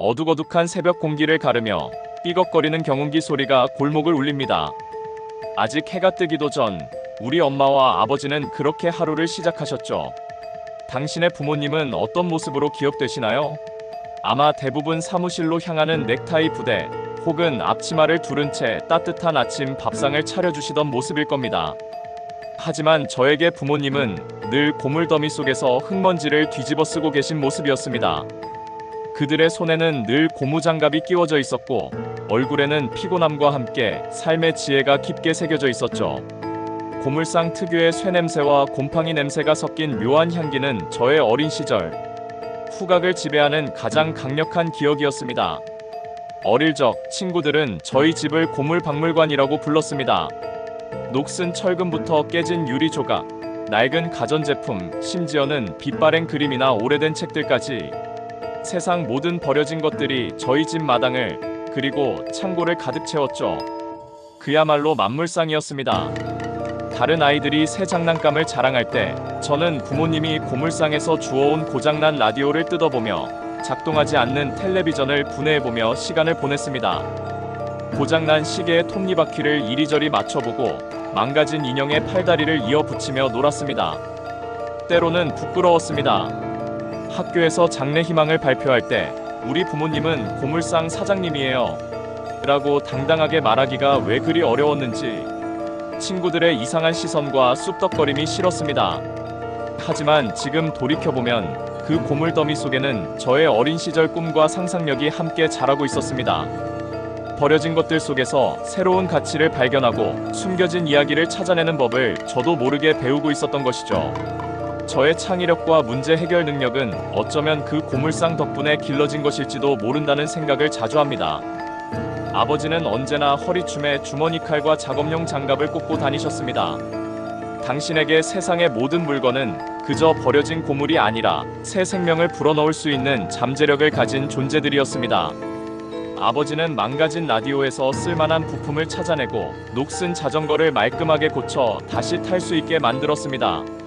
어둑어둑한 새벽 공기를 가르며 삐걱거리는 경운기 소리가 골목을 울립니다. 아직 해가 뜨기도 전 우리 엄마와 아버지는 그렇게 하루를 시작하셨죠. 당신의 부모님은 어떤 모습으로 기억되시나요? 아마 대부분 사무실로 향하는 넥타이 부대 혹은 앞치마를 두른 채 따뜻한 아침 밥상을 차려주시던 모습일 겁니다. 하지만 저에게 부모님은 늘 고물더미 속에서 흙먼지를 뒤집어 쓰고 계신 모습이었습니다. 그들의 손에는 늘 고무장갑이 끼워져 있었고 얼굴에는 피곤함과 함께 삶의 지혜가 깊게 새겨져 있었죠. 고물상 특유의 쇠냄새와 곰팡이 냄새가 섞인 묘한 향기는 저의 어린 시절 후각을 지배하는 가장 강력한 기억이었습니다. 어릴 적 친구들은 저희 집을 고물박물관이라고 불렀습니다. 녹슨 철근부터 깨진 유리 조각, 낡은 가전제품, 심지어는 빛바랜 그림이나 오래된 책들까지 세상 모든 버려진 것들이 저희 집 마당을 그리고 창고를 가득 채웠죠. 그야말로 만물상이었습니다. 다른 아이들이 새 장난감을 자랑할 때 저는 부모님이 고물상에서 주워온 고장난 라디오를 뜯어보며 작동하지 않는 텔레비전을 분해해보며 시간을 보냈습니다. 고장난 시계의 톱니바퀴를 이리저리 맞춰보고 망가진 인형의 팔다리를 이어 붙이며 놀았습니다. 때로는 부끄러웠습니다. 학교에서 장래 희망을 발표할 때 우리 부모님은 고물상 사장님이에요. 라고 당당하게 말하기가 왜 그리 어려웠는지 친구들의 이상한 시선과 쑥덕거림이 싫었습니다. 하지만 지금 돌이켜보면 그 고물 더미 속에는 저의 어린 시절 꿈과 상상력이 함께 자라고 있었습니다. 버려진 것들 속에서 새로운 가치를 발견하고 숨겨진 이야기를 찾아내는 법을 저도 모르게 배우고 있었던 것이죠. 저의 창의력과 문제 해결 능력은 어쩌면 그 고물상 덕분에 길러진 것일지도 모른다는 생각을 자주 합니다. 아버지는 언제나 허리춤에 주머니 칼과 작업용 장갑을 꽂고 다니셨습니다. 당신에게 세상의 모든 물건은 그저 버려진 고물이 아니라 새 생명을 불어넣을 수 있는 잠재력을 가진 존재들이었습니다. 아버지는 망가진 라디오에서 쓸만한 부품을 찾아내고 녹슨 자전거를 말끔하게 고쳐 다시 탈 수 있게 만들었습니다.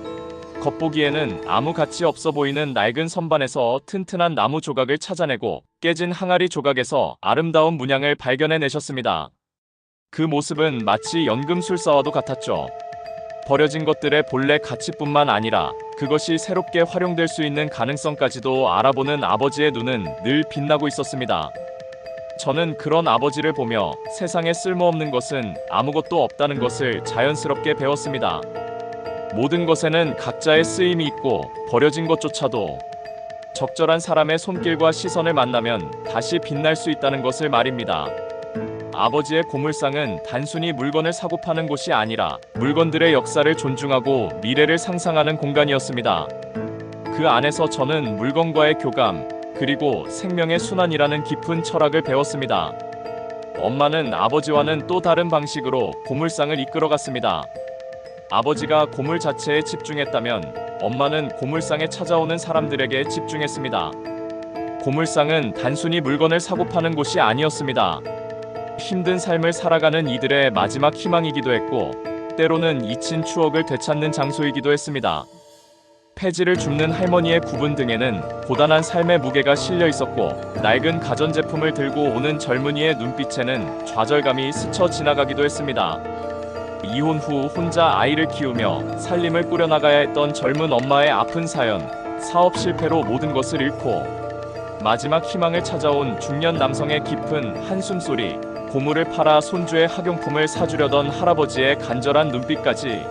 겉보기에는 아무 가치 없어 보이는 낡은 선반에서 튼튼한 나무 조각을 찾아내고 깨진 항아리 조각에서 아름다운 문양을 발견해내셨습니다. 그 모습은 마치 연금술사와도 같았죠. 버려진 것들의 본래 가치뿐만 아니라 그것이 새롭게 활용될 수 있는 가능성까지도 알아보는 아버지의 눈은 늘 빛나고 있었습니다. 저는 그런 아버지를 보며 세상에 쓸모없는 것은 아무것도 없다는 것을 자연스럽게 배웠습니다. 모든 것에는 각자의 쓰임이 있고 버려진 것조차도 적절한 사람의 손길과 시선을 만나면 다시 빛날 수 있다는 것을 말입니다. 아버지의 고물상은 단순히 물건을 사고 파는 곳이 아니라 물건들의 역사를 존중하고 미래를 상상하는 공간이었습니다. 그 안에서 저는 물건과의 교감, 그리고 생명의 순환이라는 깊은 철학을 배웠습니다. 엄마는 아버지와는 또 다른 방식으로 고물상을 이끌어갔습니다. 아버지가 고물 자체에 집중했다면 엄마는 고물상에 찾아오는 사람들에게 집중했습니다. 고물상은 단순히 물건을 사고 파는 곳이 아니었습니다. 힘든 삶을 살아가는 이들의 마지막 희망이기도 했고, 때로는 잊힌 추억을 되찾는 장소이기도 했습니다. 폐지를 줍는 할머니의 구분 등에는 고단한 삶의 무게가 실려 있었고, 낡은 가전제품을 들고 오는 젊은이의 눈빛에는 좌절감이 스쳐 지나가기도 했습니다. 이혼 후 혼자 아이를 키우며 살림을 꾸려나가야 했던 젊은 엄마의 아픈 사연, 사업 실패로 모든 것을 잃고 마지막 희망을 찾아온 중년 남성의 깊은 한숨 소리, 고물을 팔아 손주의 학용품을 사주려던 할아버지의 간절한 눈빛까지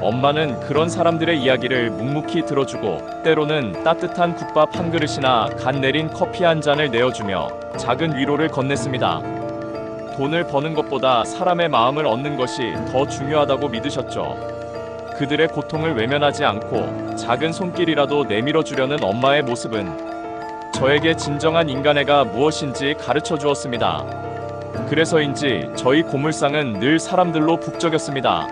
엄마는 그런 사람들의 이야기를 묵묵히 들어주고 때로는 따뜻한 국밥 한 그릇이나 간 내린 커피 한 잔을 내어주며 작은 위로를 건넸습니다. 돈을 버는 것보다 사람의 마음을 얻는 것이 더 중요하다고 믿으셨죠. 그들의 고통을 외면하지 않고 작은 손길이라도 내밀어 주려는 엄마의 모습은 저에게 진정한 인간애가 무엇인지 가르쳐 주었습니다. 그래서인지 저희 고물상은 늘 사람들로 북적였습니다.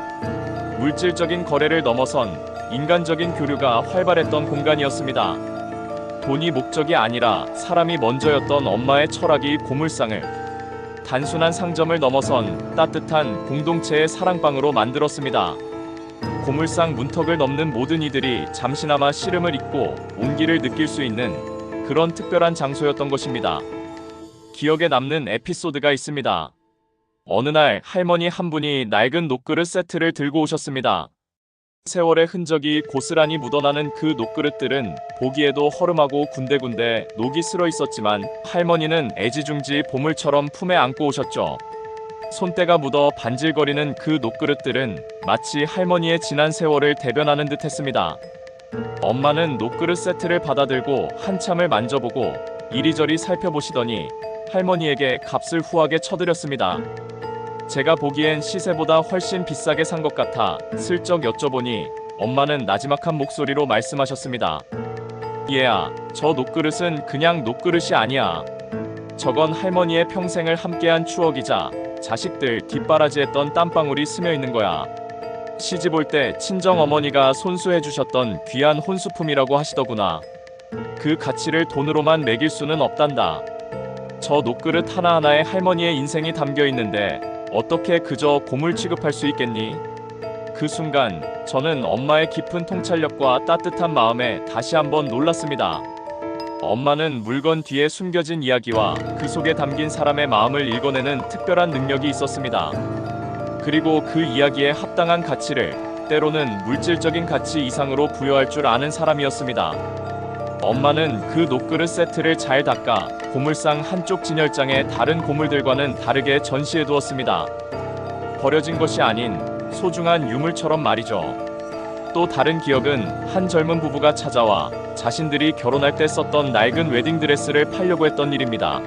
물질적인 거래를 넘어선 인간적인 교류가 활발했던 공간이었습니다. 돈이 목적이 아니라 사람이 먼저였던 엄마의 철학이 고물상을 단순한 상점을 넘어선 따뜻한 공동체의 사랑방으로 만들었습니다. 고물상 문턱을 넘는 모든 이들이 잠시나마 시름을 잊고 온기를 느낄 수 있는 그런 특별한 장소였던 것입니다. 기억에 남는 에피소드가 있습니다. 어느 날 할머니 한 분이 낡은 녹그릇 세트를 들고 오셨습니다. 세월의 흔적이 고스란히 묻어나는 그 녹그릇들은 보기에도 허름하고 군데군데 녹이 슬어 있었지만 할머니는 애지중지 보물처럼 품에 안고 오셨죠. 손때가 묻어 반질거리는 그 녹그릇들은 마치 할머니의 지난 세월을 대변하는 듯 했습니다. 엄마는 녹그릇 세트를 받아들고 한참을 만져보고 이리저리 살펴보시더니 할머니에게 값을 후하게 쳐드렸습니다. 제가 보기엔 시세보다 훨씬 비싸게 산 것 같아 슬쩍 여쭤보니 엄마는 나지막한 목소리로 말씀하셨습니다. 얘야, 저 녹그릇은 그냥 녹그릇이 아니야. 저건 할머니의 평생을 함께한 추억이자 자식들 뒷바라지했던 땀방울이 스며 있는 거야. 시집 올 때 친정 어머니가 손수해 주셨던 귀한 혼수품이라고 하시더구나. 그 가치를 돈으로만 매길 수는 없단다. 저 녹그릇 하나하나에 할머니의 인생이 담겨 있는데 어떻게 그저 고물 취급할 수 있겠니? 그 순간 저는 엄마의 깊은 통찰력과 따뜻한 마음에 다시 한번 놀랐습니다. 엄마는 물건 뒤에 숨겨진 이야기와 그 속에 담긴 사람의 마음을 읽어내는 특별한 능력이 있었습니다. 그리고 그 이야기에 합당한 가치를 때로는 물질적인 가치 이상으로 부여할 줄 아는 사람이었습니다. 엄마는 그 녹그릇 세트를 잘 닦아 고물상 한쪽 진열장에 다른 고물들과는 다르게 전시해 두었습니다. 버려진 것이 아닌 소중한 유물처럼 말이죠. 또 다른 기억은 한 젊은 부부가 찾아와 자신들이 결혼할 때 썼던 낡은 웨딩드레스를 팔려고 했던 일입니다.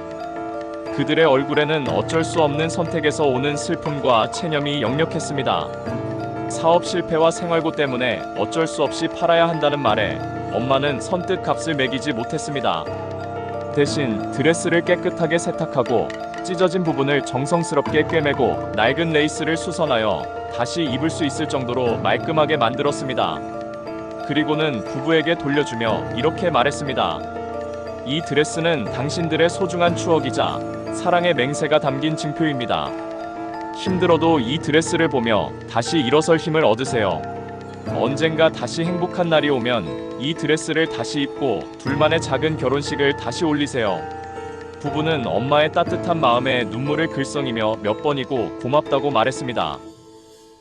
그들의 얼굴에는 어쩔 수 없는 선택에서 오는 슬픔과 체념이 역력했습니다. 사업 실패와 생활고 때문에 어쩔 수 없이 팔아야 한다는 말에 엄마는 선뜻 값을 매기지 못했습니다. 대신 드레스를 깨끗하게 세탁하고 찢어진 부분을 정성스럽게 꿰매고 낡은 레이스를 수선하여 다시 입을 수 있을 정도로 말끔하게 만들었습니다. 그리고는 부부에게 돌려주며 이렇게 말했습니다. 이 드레스는 당신들의 소중한 추억이자 사랑의 맹세가 담긴 증표입니다. 힘들어도 이 드레스를 보며 다시 일어설 힘을 얻으세요. 언젠가 다시 행복한 날이 오면 이 드레스를 다시 입고 둘만의 작은 결혼식을 다시 올리세요. 부부는 엄마의 따뜻한 마음에 눈물을 글썽이며 몇 번이고 고맙다고 말했습니다.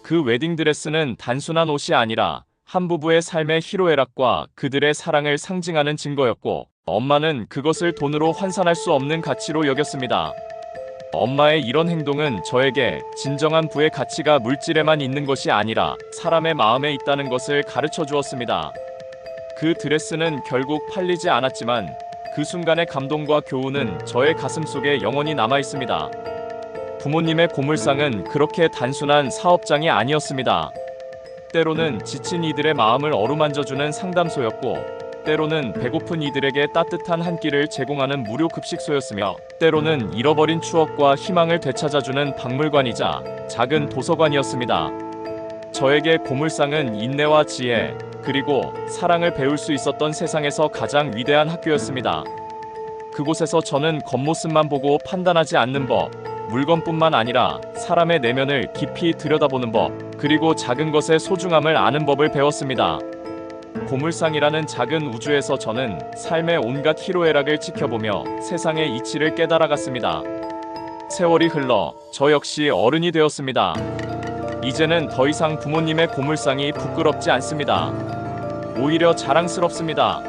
그 웨딩드레스는 단순한 옷이 아니라 한 부부의 삶의 희로애락과 그들의 사랑을 상징하는 증거였고 엄마는 그것을 돈으로 환산할 수 없는 가치로 여겼습니다. 엄마의 이런 행동은 저에게 진정한 부의 가치가 물질에만 있는 것이 아니라 사람의 마음에 있다는 것을 가르쳐 주었습니다. 그 드레스는 결국 팔리지 않았지만 그 순간의 감동과 교훈은 저의 가슴 속에 영원히 남아 있습니다. 부모님의 고물상은 그렇게 단순한 사업장이 아니었습니다. 때로는 지친 이들의 마음을 어루만져주는 상담소였고, 때로는 배고픈 이들에게 따뜻한 한 끼를 제공하는 무료 급식소였으며, 때로는 잃어버린 추억과 희망을 되찾아주는 박물관이자 작은 도서관이었습니다. 저에게 고물상은 인내와 지혜, 그리고 사랑을 배울 수 있었던 세상에서 가장 위대한 학교였습니다. 그곳에서 저는 겉모습만 보고 판단하지 않는 법, 물건뿐만 아니라 사람의 내면을 깊이 들여다보는 법, 그리고 작은 것의 소중함을 아는 법을 배웠습니다. 고물상이라는 작은 우주에서 저는 삶의 온갖 희로애락을 지켜보며 세상의 이치를 깨달아갔습니다. 세월이 흘러 저 역시 어른이 되었습니다. 이제는 더 이상 부모님의 고물상이 부끄럽지 않습니다. 오히려 자랑스럽습니다.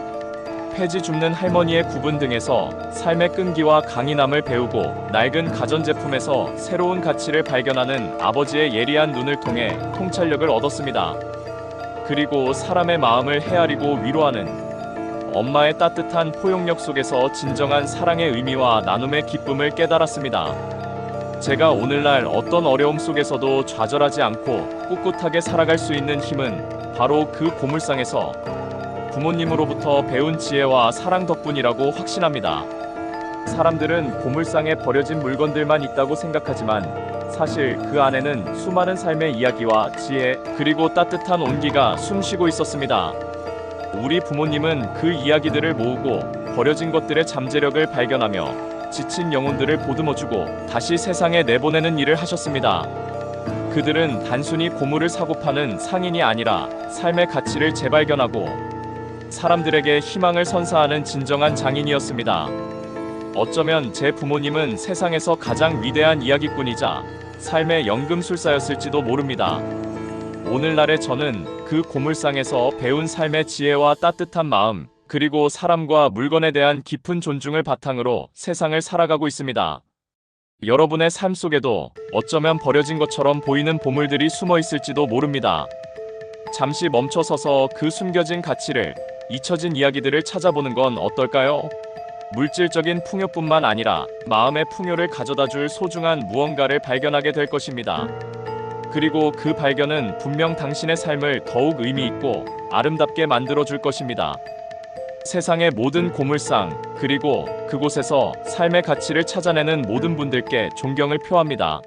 폐지 줍는 할머니의 구분 등에서 삶의 끈기와 강인함을 배우고 낡은 가전제품에서 새로운 가치를 발견하는 아버지의 예리한 눈을 통해 통찰력을 얻었습니다. 그리고 사람의 마음을 헤아리고 위로하는 엄마의 따뜻한 포용력 속에서 진정한 사랑의 의미와 나눔의 기쁨을 깨달았습니다. 제가 오늘날 어떤 어려움 속에서도 좌절하지 않고 꿋꿋하게 살아갈 수 있는 힘은 바로 그 고물상에서 부모님으로부터 배운 지혜와 사랑 덕분이라고 확신합니다. 사람들은 고물상에 버려진 물건들만 있다고 생각하지만 사실 그 안에는 수많은 삶의 이야기와 지혜 그리고 따뜻한 온기가 숨쉬고 있었습니다. 우리 부모님은 그 이야기들을 모으고 버려진 것들의 잠재력을 발견하며 지친 영혼들을 보듬어주고 다시 세상에 내보내는 일을 하셨습니다. 그들은 단순히 고물을 사고 파는 상인이 아니라 삶의 가치를 재발견하고 사람들에게 희망을 선사하는 진정한 장인이었습니다. 어쩌면 제 부모님은 세상에서 가장 위대한 이야기꾼이자 삶의 연금술사였을지도 모릅니다. 오늘날의 저는 그 고물상에서 배운 삶의 지혜와 따뜻한 마음, 그리고 사람과 물건에 대한 깊은 존중을 바탕으로 세상을 살아가고 있습니다. 여러분의 삶 속에도 어쩌면 버려진 것처럼 보이는 보물들이 숨어 있을지도 모릅니다. 잠시 멈춰서서 그 숨겨진 가치를, 잊혀진 이야기들을 찾아보는 건 어떨까요? 물질적인 풍요뿐만 아니라 마음의 풍요를 가져다 줄 소중한 무언가를 발견하게 될 것입니다. 그리고 그 발견은 분명 당신의 삶을 더욱 의미 있고 아름답게 만들어 줄 것입니다. 세상의 모든 고물상, 그리고 그곳에서 삶의 가치를 찾아내는 모든 분들께 존경을 표합니다.